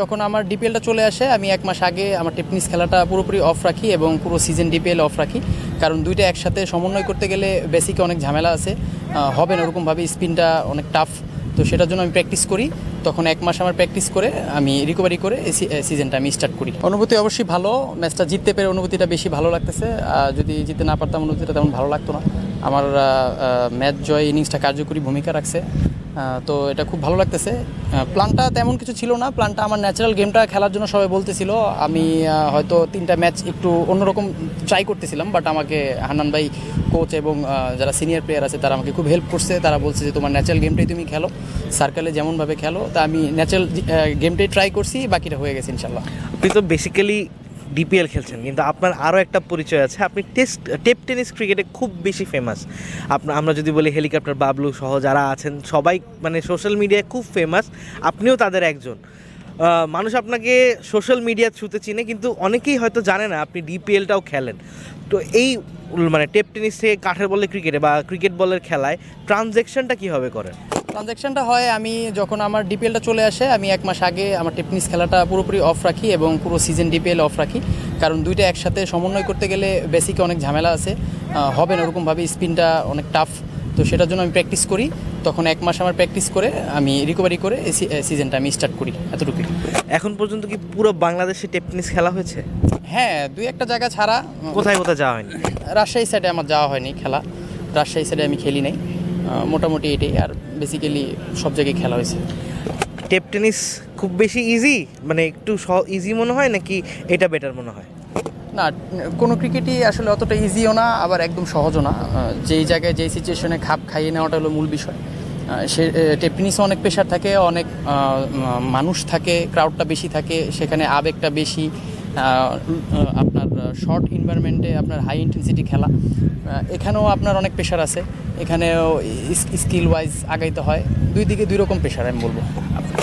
যখন আমার ডিপিএলটা চলে আসে, আমি এক মাস আগে আমার টেপনিস খেলাটা পুরোপুরি অফ রাখি এবং পুরো সিজন ডিপিএল অফ রাখি। কারণ দুইটা একসাথে সমন্বয় করতে গেলে বেসিকে অনেক ঝামেলা আছে। হবে না ওরকমভাবে স্পিনটা অনেক টাফ তো সেটার জন্য আমি প্র্যাকটিস করি। তখন এক মাস আমার প্র্যাকটিস করে, আমি রিকভারি করে সিজনটা আমি স্টার্ট করি। অনুভূতি অবশ্যই ভালো, ম্যাচটা জিততে পেরে অনুভূতিটা বেশি ভালো লাগতেছে। যদি জিততে না পারতাম, অনুভূতিটা তেমন ভালো লাগতো না। আমার ম্যাচ জয় ইনিংসটা কার্যকরী ভূমিকা রাখছে। তো এটা খুব ভালো লাগতেছে। প্ল্যানটা তেমন কিছু ছিল না। প্ল্যানটা আমার ন্যাচারাল গেমটা খেলার জন্য সবাই বলতেছিল। আমি হয়তো তিনটা ম্যাচ একটু অন্যরকম ট্রাই করতেছিলাম বাট আমাকে হান্নান ভাই কোচ এবং যারা সিনিয়র প্লেয়ার আছে, তারা আমাকে খুব হেল্প করছে। তারা বলছে যে, তোমার ন্যাচারাল গেমটাই তুমি খেলো। সার্কেলে যেমনভাবে খেলো, তা আমি ন্যাচারাল গেমটাই ট্রাই করছি, বাকিটা হয়ে গেছে ইনশাল্লাহ। আপনি তো বেসিক্যালি ডিপিএল খেলছেন, কিন্তু আপনার আরও একটা পরিচয় আছে। আপনি টেস্ট, টেপ টেনিস ক্রিকেটে খুব বেশি ফেমাস আপনার আমরা যদি বলি হেলিকপ্টার, বাবলু সহ যারা আছেন, সবাই মানে সোশ্যাল মিডিয়ায় খুব ফেমাস আপনিও তাদের একজন। মানুষ আপনাকে সোশ্যাল মিডিয়া থ্রুতে চিনে, কিন্তু অনেকেই হয়তো জানে না আপনি ডিপিএলটাও খেলেন। তো এই মানে টেপ টেনিস থেকে কাঠের বলে ক্রিকেটে বা ক্রিকেট বলের খেলায় ট্রানজ্যাকশনটা কীভাবে করেন? ট্রানজ্যাকশনটা হয় আমি যখন আমার ডিপিএলটা চলে আসে আমি এক মাস আগে আমার টেপনিস খেলাটা পুরোপুরি অফ রাখি এবং পুরো সিজন ডিপিএল অফ রাখি। কারণ দুইটা একসাথে সমন্বয় করতে গেলে বেসিকে অনেক ঝামেলা আছে। হবে না ওরকমভাবে স্পিনটা অনেক টাফ তো সেটার জন্য আমি প্র্যাকটিস করি। তখন এক মাস আমার প্র্যাকটিস করে আমি রিকভারি করে এই সিজনটা আমি স্টার্ট করি এতটুকুই। এখন পর্যন্ত কি পুরো বাংলাদেশে টেপনিস খেলা হয়েছে? হ্যাঁ দুই একটা জায়গা ছাড়া। কোথায় কোথায় যাওয়া হয়নি? রাজশাহী সাইডে আমার যাওয়া হয়নি খেলা। রাজশাহী সাইডে আমি খেলি নাই। মোটামুটি এটাই আর বেসিক্যালি সব জায়গায় খেলা হয়েছে। টেপ টেনিস খুব বেশি ইজি মানে একটু ইজি মনে হয় নাকি এটা বেটার মনে হয়? না কোনো ক্রিকেটই আসলে অতটা ইজিও না আবার একদম সহজও না। যেই জায়গায় যেই সিচুয়েশনে খাপ খাইয়ে নেওয়াটা হলো মূল বিষয়। সে টেপনিসও অনেক প্রেশার থাকে অনেক মানুষ থাকে ক্রাউডটা বেশি থাকে সেখানে আবেগটা বেশি। আপনার শর্ট এনভায়রনমেন্টে আপনার হাই ইন্টেন্সিটি খেলা। এখানেও আপনার অনেক প্রেশার আছে। এখানেও স্কিল ওয়াইজ আগাইতে হয়। দুই দিকে দুই রকম প্রেশার আমি বলব।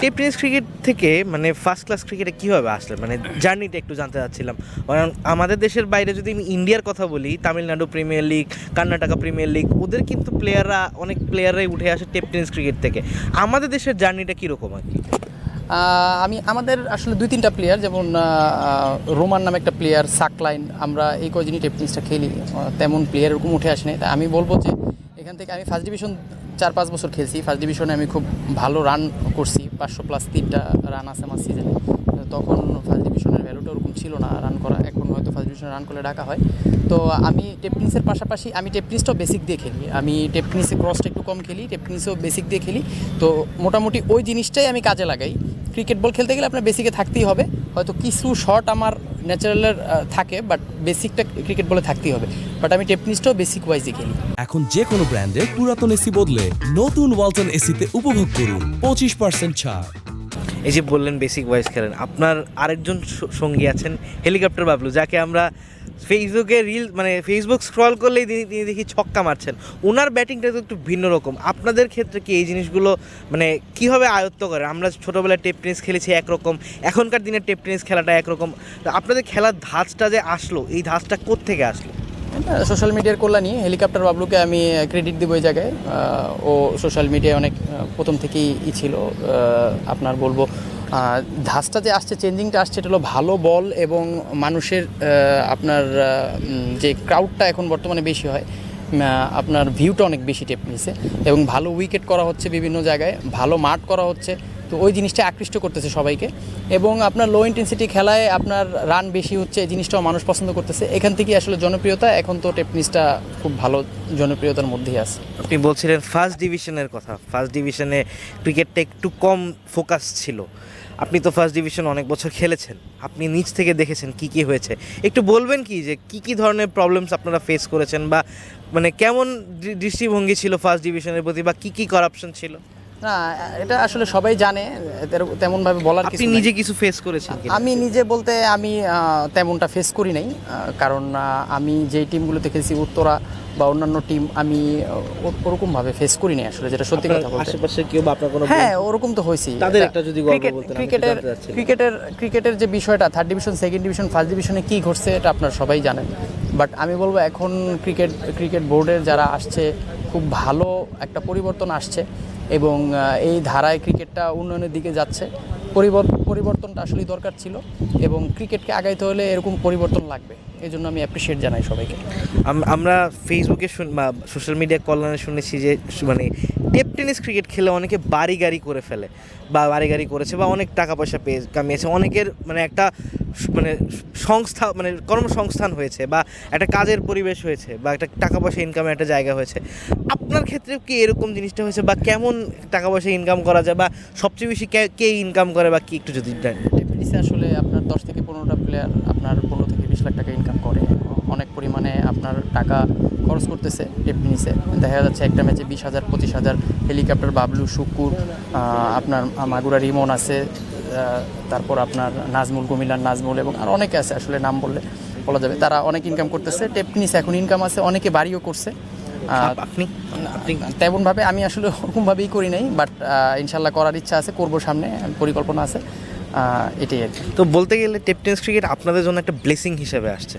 টেপ ক্রিকেট থেকে মানে ফার্স্ট ক্লাস ক্রিকেটে কীভাবে আসলে মানে জার্নিটা একটু জানতে চাচ্ছিলাম। কারণ আমাদের দেশের বাইরে যদি আমি ইন্ডিয়ার কথা বলি, Tamil Nadu premier league Karnataka premier league ওদের কিন্তু প্লেয়াররা অনেক প্লেয়াররাই উঠে আসে টেপ টেনিস ক্রিকেট থেকে। আমাদের দেশের জার্নিটা কীরকম আর কি? আমি, আমাদের আসলে দুই, তিনটা প্লেয়ার যেমন রোমান নামে একটা প্লেয়ার সাকলাইন, আমরা এই কদিনই টেপনিসটা খেলি। তেমন প্লেয়ার এরকম উঠে আসেনি। তাই আমি বলব যে, এখান থেকে আমি ফার্স্ট ডিভিশন চার, পাঁচ বছর খেলছি। ফার্স্ট ডিভিশনে আমি খুব ভালো রান করছি। পাঁচশো প্লাস তিনটা রান আছে আমার সিজনে তখন ফার্স্ট ডিভিশনের ভ্যালুটা ওরকম ছিল না রান করা। এখন হয়তো ফার্স্ট ডিভিশনে রান করলে ডাকা হয়। তো আমি টেপনিসের পাশাপাশি, আমি টেপনিসটাও বেসিক দিয়ে খেলি। আমি টেপনিসে ক্রসটা একটু কম খেলি টেপনিসও বেসিক দিয়ে খেলি। তো মোটামুটি ওই জিনিসটাই আমি কাজে লাগাই। ক্রিকেট বল খেলতে গেলে আপনার বেসিকে থাকতেই হবে। হয়তো কিছু শট আমার ন্যাচারালের থাকে বাট বেসিকটা ক্রিকেট বলে থাকতেই হবে। বাট আমি টেপনিসটাও বেসিক ওয়াইজে খেলি। এখন যে কোনো ব্র্যান্ডের পুরাতন এসি বদলে নতুন ওয়ালটন এসিতে উপভোগ করুন। পঁচিশ পার্সেন্ট ছাড়। এই যে বললেন বেসিক ওয়াইজ খেলেন আপনার আরেকজন স- সঙ্গী আছেন হেলিকপ্টার বাবলু যাকে আমরা ফেসবুকে রিল মানে ফেসবুক স্ক্রল করলেই তিনি তিনি দেখি ছক্কা মারছেন। ওনার ব্যাটিংটা তো একটু ভিন্ন রকম। আপনাদের ক্ষেত্রে কি এই জিনিসগুলো মানে কীভাবে আয়ত্ত করেন আমরা ছোটোবেলায় টেপ টেনিস খেলেছি একরকম, এখনকার দিনে টেপ টেনিস খেলাটা একরকম। আপনাদের খেলার ধাঁচটা যে আসলো, এই ধাঁচটা কোত্থেকে আসলো? সোশ্যাল মিডিয়ার কল্যাণী। হেলিকপ্টার বাবলুকে আমি ক্রেডিট দিব এই জায়গায়। ও সোশ্যাল মিডিয়ায় অনেক প্রথম থেকেই ই ছিল। আপনার বলব ধাঁচটা যে আসছে চেঞ্জিংটা আসছে, এটা হলো ভালো বল এবং মানুষের আপনার যে ক্রাউডটা এখন বর্তমানে বেশি হয় আপনার ভিউটা অনেক বেশি টেপ নিছে এবং ভালো উইকেট করা হচ্ছে বিভিন্ন জায়গায়, ভালো মাঠ করা হচ্ছে, তো ওই জিনিসটা আকৃষ্ট করতেছে সবাইকে এবং আপনার লো ইন্টেন্সিটি খেলায় আপনার রান বেশি হচ্ছে, এই জিনিসটাও মানুষ পছন্দ করতেছে। এখান থেকে আসলে জনপ্রিয়তা, এখন তো টেপনিসটা খুব ভালো জনপ্রিয়তার মধ্যেই আছে। আপনি বলছিলেন ফার্স্ট ডিভিশনের কথা ফার্স্ট ডিভিশনে ক্রিকেটটা একটু কম ফোকাস ছিল। আপনি তো ফার্স্ট ডিভিশন অনেক বছর খেলেছেন। আপনি নিচ থেকে দেখেছেন কি কি হয়েছে। একটু বলবেন কি যে কি কি ধরনের প্রবলেমস আপনারা ফেস করেছেন বা মানে কেমন দৃষ্টিভঙ্গি ছিল ফার্স্ট ডিভিশনের প্রতি বা কি কি কারাপশন ছিল? না এটা আসলে সবাই জানে তেমনভাবে বলার কিছু। নিজে কিছু ফেস করেছেন আমি নিজে বলতে আমি তেমনটা ফেস করি নাই কারণ আমি যেই টিমগুলোতে খেলছি উত্তরা বা অন্যান্য টিম আমি ওরকমভাবে ফেস করি নাই আসলে যেটা সত্যি কথা বলতে। আশেপাশে কেউ বা আপনার কোনো হ্যাঁ ওরকম তো হয়েছেই তাদের একটা যদি গল্প বলতেন, ক্রিকেটের ক্রিকেটের ক্রিকেটের যে বিষয়টা third division second division first ডিভিশনে কী ঘটছে এটা আপনারা সবাই জানেন। বাট আমি বলব এখন ক্রিকেট ক্রিকেট বোর্ডের যারা আসছে খুব ভালো একটা পরিবর্তন আসছে এবং এই ধারায় ক্রিকেটটা উন্নয়নের দিকে যাচ্ছে। পরিবর্তনটা আসলেই দরকার ছিল এবং ক্রিকেটকে আগাইতে হলে এরকম পরিবর্তন লাগবে। এই জন্য আমি অ্যাপ্রিসিয়েট জানাই সবাইকে। আম- আমরা ফেসবুকে সোশ্যাল মিডিয়া কল্যাণে শুনেছি যে মানে টেপ টেনিস ক্রিকেট খেলে অনেকে বাড়ি গাড়ি করে ফেলে বা বাড়ি গাড়ি করেছে বা অনেক টাকা পয়সা পেয়ে কামিয়েছে। অনেকের মানে একটা মানে সংস্থা মানে কর্মসংস্থান হয়েছে বা একটা কাজের পরিবেশ হয়েছে বা একটা টাকা পয়সা ইনকামের একটা জায়গা হয়েছে। আপনার ক্ষেত্রেও কি এরকম জিনিসটা হয়েছে বা কেমন টাকা পয়সা ইনকাম করা যায় বা সবচেয়ে বেশি কে ইনকাম করে বা কি একটু যদি আসলে আপনার দশ থেকে পনেরোটা প্লেয়ার আপনার পনেরো থেকে বিশ লাখ টাকা ইনকাম করে। আপনার টাকা খরচ করতেছে টেপিনিসে। দেখা যাচ্ছে একটা ম্যাচে বিশ হাজার পঁচিশ হাজার হেলিকপ্টার বাবলু শুকুর আপনার মাগুরা রিমন আছে তারপর আপনার নাজমুল কুমিল্লার নাজমুল এবং আর অনেকে আছে আসলে নাম বললে বলা যাবে। তারা অনেক ইনকাম করতেছে টেপনিস এখন ইনকাম আছে অনেকে বাড়িও করছে। আপনি? আপনি তেমনভাবে আমি আসলে ওরকমভাবেই করি নাই বাট ইনশাল্লাহ করার ইচ্ছা আছে করব সামনে পরিকল্পনা আছে। এটাই আর কি। তো বলতে গেলে টেপ টেনিস ক্রিকেট আপনাদের জন্য একটা ব্লেসিং হিসেবে আসছে।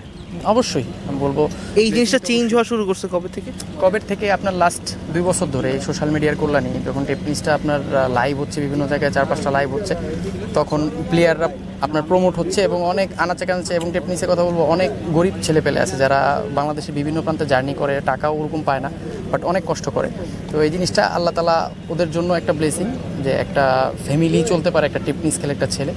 অবশ্যই আমি বলব। এই জিনিসটা চেঞ্জ হওয়া শুরু করছে কবে থেকে? কবে থেকে? আপনার লাস্ট দুই বছর ধরে সোশ্যাল মিডিয়ার কল্যাণে যখন টেপনিসটা আপনার লাইভ হচ্ছে বিভিন্ন জায়গায় চার পাঁচটা লাইভ হচ্ছে তখন প্লেয়াররা আপনার প্রমোট হচ্ছে এবং অনেক আনাচে কানাচে এবং টেপনিসের কথা বলব অনেক গরিব ছেলে পেলে আছে যারা বাংলাদেশের বিভিন্ন প্রান্তে জার্নি করে টাকাও ওরকম পায় না। বাট অনেক কষ্ট করে। তো এই জিনিসটা আল্লাহ তালা ওদের জন্য একটা ব্লেসিং যে একটা ফ্যামিলি চলতে পারে, একটা টেপনিস খেলে একটা ছেলে।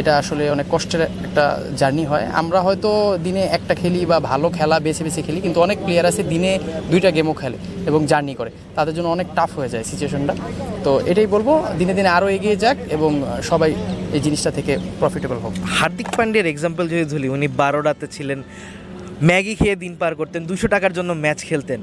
এটা আসলে অনেক কষ্টের একটা জার্নি হয়। আমরা হয়তো দিনে একটা খেলি বা ভালো খেলা বেছে বেছে খেলি, কিন্তু অনেক প্লেয়ার আছে দিনে দুইটা গেমও খেলে এবং জার্নি করে। তাদের জন্য অনেক টাফ হয়ে যায় সিচুয়েশনটা তো এটাই বলব, দিনে দিনে আরও এগিয়ে যাক এবং সবাই এই জিনিসটা থেকে প্রফিটেবল হোক। হার্দিক পান্ডের এক্সাম্পল যদি ধরি, উনি বারোডাতে ছিলেন। ম্যাগি খেয়ে দিন পার করতেন, দুশো টাকার জন্য ম্যাচ খেলতেন।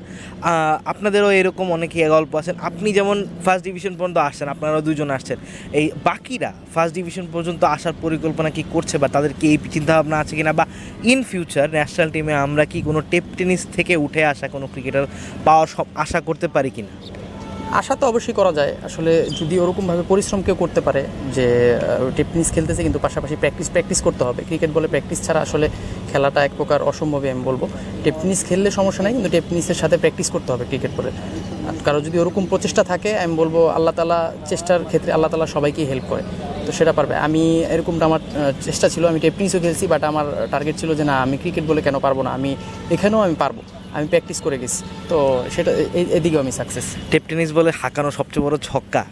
আপনাদেরও এরকম অনেকে গল্প আছেন। আপনি যেমন ফার্স্ট ডিভিশন পর্যন্ত আসছেন, আপনারাও দুজন আসছেন। এই বাকিরা ফার্স্ট ডিভিশন পর্যন্ত আসার পরিকল্পনা কি করছে বা তাদের কি এই চিন্তাভাবনা আছে কিনা বা ইন ফিউচার ন্যাশনাল টিমে আমরা কি কোনো টেপ টেনিস থেকে উঠে আসা কোনো ক্রিকেটার পাওয়ার সব আশা করতে পারি কিনা? আশা তো অবশ্যই করা যায়। আসলে যদি ওরকমভাবে পরিশ্রম কেউ করতে পারে যে টেপনিস খেলতেছে কিন্তু পাশাপাশি প্র্যাকটিস প্র্যাকটিস করতে হবে। ক্রিকেট বলে প্র্যাকটিস ছাড়া আসলে খেলাটা এক প্রকার অসম্ভবই আমি বলব। টেপনিস খেললে সমস্যা নাই, কিন্তু টেপনিসের সাথে প্র্যাকটিস করতে হবে ক্রিকেট বলে। কারও যদি ওরকম প্রচেষ্টা থাকে, আমি বলব আল্লাহ তালা চেষ্টার ক্ষেত্রে আল্লাহ তালা সবাইকেই হেল্প করে। তো সেটা পারবে। আমি এরকমটা আমার চেষ্টা ছিল, আমি টেপনিসও খেলছি বাট আমার টার্গেট ছিল যে না, আমি ক্রিকেট বলে কেন পারব না? আমি এখানেও আমি পারব। আমি প্র্যাকটিস করে গেছি। তো সেটা এদিকেও আমি সাকসেস টেপ টেনিস বলে হাঁকানো সবচেয়ে বড় ছক্কা।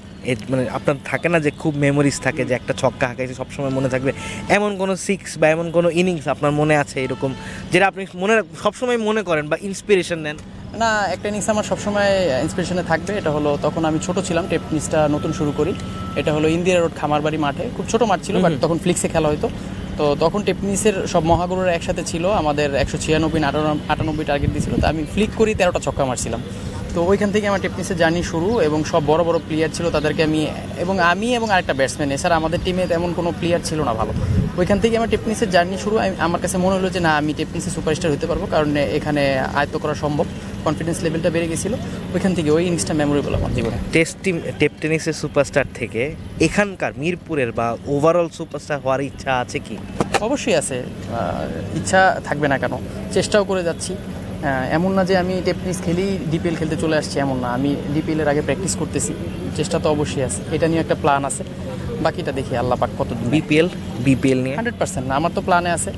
মানে আপনার থাকে না যে খুব মেমোরিজ থাকে যে একটা ছক্কা হাঁকাইছে, সবসময় মনে থাকবে। এমন কোনো সিক্স বা এমন কোনো ইনিংস আপনার মনে আছে এরকম, যেটা আপনি মনে সবসময় মনে করেন বা ইন্সপিরেশন নেন? না একটা ইনিংস আমার সবসময় ইন্সপিরেশনে থাকবে। এটা হলো তখন আমি ছোট ছিলাম টেপনিসটা নতুন শুরু করি। এটা হলো ইন্দিরা রোড খামারবাড়ি মাঠে। খুব ছোট মাঠ ছিল বাট তখন ফ্লিক্সে খেলা হতো তো তখন টেপনিসের সব মহাগুরুরা একসাথে ছিল। আমাদের একশো ছিয়ানব্বই আটানব্বই টার্গেট দিয়েছিল। তো আমি ফ্লিক করি তেরোটা ছক্কা মারছিলাম। তো ওইখান থেকে আমার টেপনিসের জার্নি শুরু এবং সব বড় বড় প্লেয়ার ছিল তাদেরকে আমি এবং আমি এবং আরেকটা ব্যাটসম্যান এছাড়া আমাদের টিমে তেমন কোনো প্লেয়ার ছিল না ভালো। ওইখান থেকে আমার টেপনিসের জার্নি শুরু। আমি- আমার কাছে মনে হলো যে না আমি টেপনিসে সুপারস্টার হতে পারব কারণ এখানে আয়ত্ত করা সম্ভব। কনফিডেন্স লেভেলটা বেড়ে গেছিল ওইখান থেকে ওই ইনিংসটা মেমোরেবল আমার জীবনে। টেস্ট টিম টেপ টেনিসের সুপারস্টার থেকে এখানকার মিরপুরের বা ওভারঅল সুপারস্টার হওয়ার ইচ্ছা আছে কি? অবশ্যই আছে। ইচ্ছা থাকবে না কেন? চেষ্টাও করে যাচ্ছি। এমন না যে আমি টেপনিস খেলেই ডিপিএল খেলতে চলে আসছি এমন না। আমি ডিপিএলের আগে প্র্যাকটিস করতেছি। চেষ্টা তো অবশ্যই আছে। এটা নিয়ে একটা প্ল্যান আছে। বাকিটা দেখি আল্লাহ পাক কত বিপিএল বিপিএল নিয়ে। Hundred percent. না আমার তো প্ল্যানে আছে।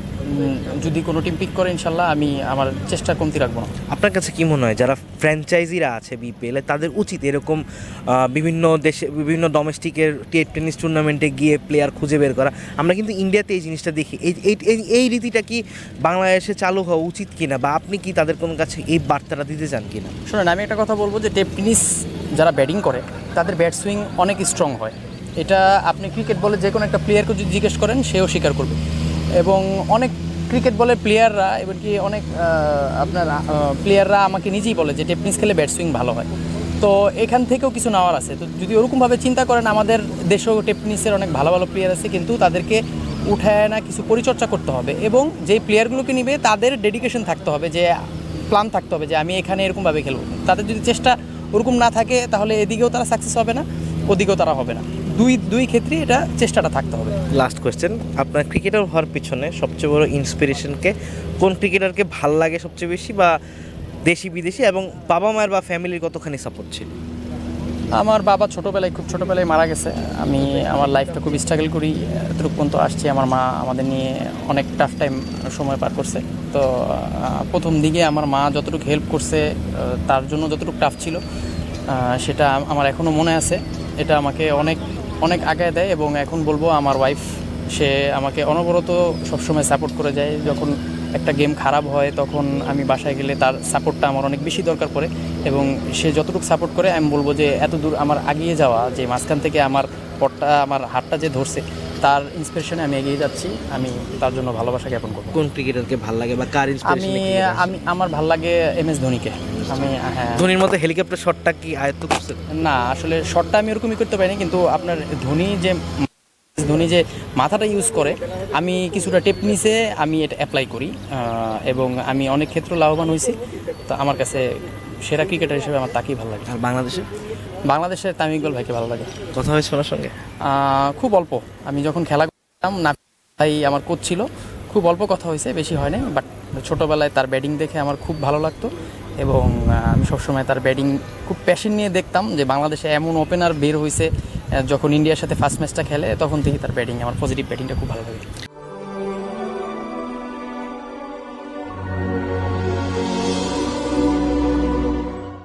যদি কোনো টিম পিক করে ইনশাল্লাহ আমি আমার চেষ্টা কমতি রাখব। না আপনার কাছে কি মনে হয় যারা ফ্র্যাঞ্চাইজিরা আছে বিপিএল তাদের উচিত এরকম বিভিন্ন দেশে বিভিন্ন ডোমেস্টিকের টেপ টেনিস টুর্নামেন্টে গিয়ে প্লেয়ার খুঁজে বের করা? আমরা কিন্তু ইন্ডিয়াতে এই জিনিসটা দেখি। এই এই- এই- এই রীতিটা কি বাংলাদেশে চালু হওয়া উচিত কিনা? বা আপনি কি তাদের কোনো কাছে এই বার্তাটা দিতে চান কিনা? শোনেন আমি একটা কথা বলব যে টেপনিস যারা ব্যাটিং করে তাদের ব্যাট সুইং অনেক স্ট্রং হয়। এটা আপনি ক্রিকেট বলে যে কোনো একটা প্লেয়ারকে যদি জিজ্ঞেস করেন, সেও স্বীকার করবে। এবং অনেক ক্রিকেট বলে প্লেয়াররা এমনকি অনেক আপনার প্লেয়াররা আমাকে নিজেই বলে যে টেপনিস খেলে ব্যাট সুইং ভালো হয়। তো এখান থেকেও কিছু নেওয়ার আছে। তো যদি ওরকমভাবে চিন্তা করেন, আমাদের দেশেও টেপনিসের অনেক ভালো ভালো প্লেয়ার আছে, কিন্তু তাদেরকে উঠায় না কিছু পরিচর্যা করতে হবে। এবং যেই প্লেয়ারগুলোকে নিবে, তাদের ডেডিকেশন থাকতে হবে, যে প্ল্যান থাকতে হবে, যে আমি এখানে এরকমভাবে খেলব। তাদের যদি চেষ্টা ওরকম না থাকে, তাহলে এদিকেও তারা সাকসেস হবে না, ওদিকেও তারা হবে না। দুই দুই ক্ষেত্রে এটা চেষ্টাটা থাকতে হবে। লাস্ট কোয়েশ্চেন আপনার ক্রিকেটার হওয়ার পিছনে সবচেয়ে বড় ইন্সপিরেশনকে কোন ক্রিকেটারকে ভালো লাগে সবচেয়ে বেশি বা দেশি বিদেশি এবং বাবা মায়ের বা ফ্যামিলির কতখানি সাপোর্ট ছিল? আমার বাবা ছোটোবেলায় খুব ছোটোবেলায় মারা গেছে। আমি আমার লাইফটা খুব স্ট্রাগল করি। এতটুকু পর্যন্ত আসছি। আমার মা আমাদের নিয়ে অনেক টাফ টাইম সময় পার করছে। তো প্রথম দিকে আমার মা যতটুকু হেল্প করছে তার জন্য যতটুকু টাফ ছিল সেটা আমার এখনও মনে আছে। এটা আমাকে অনেক অনেক আগায় দেয় এবং এখন বলব আমার ওয়াইফ সে আমাকে অনবরত সবসময় সাপোর্ট করে যায়। যখন একটা গেম খারাপ হয়, তখন আমি বাসায় গেলে তার সাপোর্টটা আমার অনেক বেশি দরকার পড়ে এবং সে যতটুকু সাপোর্ট করে, আমি বলব যে এত দূর আমার আগিয়ে যাওয়া, যে মাঝখান থেকে আমার পটটা আমার হাতটা যে ধরছে তার ইন্সপিরেশনে আমি এগিয়ে যাচ্ছি। আমি তার জন্য ভালোবাসা জ্ঞাপন করব। কোন ক্রিকেটারকে ভালো লাগে বা কার আমি আমি আমার ভালো লাগে এম এস ধোনিকে। আমি হ্যাঁ। ধোনির মতো হেলিকপ্টার শটটা কি আয়ত্ত করছেন না আসলে শটটা আমি ওরকমই করতে পারিনি কিন্তু আপনার ধোনি যে ধোনি যে মাথাটা ইউজ করে আমি কিছুটা টেপ নিচে আমি এটা অ্যাপ্লাই করি। এবং আমি অনেক ক্ষেত্রে লাভবান হয়েছি। তো আমার কাছে সেরা ক্রিকেটার হিসেবে আমার তাকেই ভালো লাগে। আর বাংলাদেশে? বাংলাদেশের তামিম ইকবাল ভাইকে ভালো লাগে। কথা হয়েছে ওনার সঙ্গে? খুব অল্প। আমি যখন খেলা করতাম না ভাই আমার কোচ ছিল। খুব অল্প কথা হয়েছে বেশি হয়নি বাট ছোটোবেলায় তার ব্যাটিং দেখে আমার খুব ভালো লাগতো। এবং আমি সবসময় তার ব্যাটিং খুব প্যাশন নিয়ে দেখতাম যে বাংলাদেশে এমন ওপেনার বের হয়েছে যখন ইন্ডিয়ার সাথে ফার্স্ট ম্যাচটা খেলে তখন থেকে তার ব্যাটিং আমার পজিটিভ ব্যাটিংটা খুব ভালো লাগে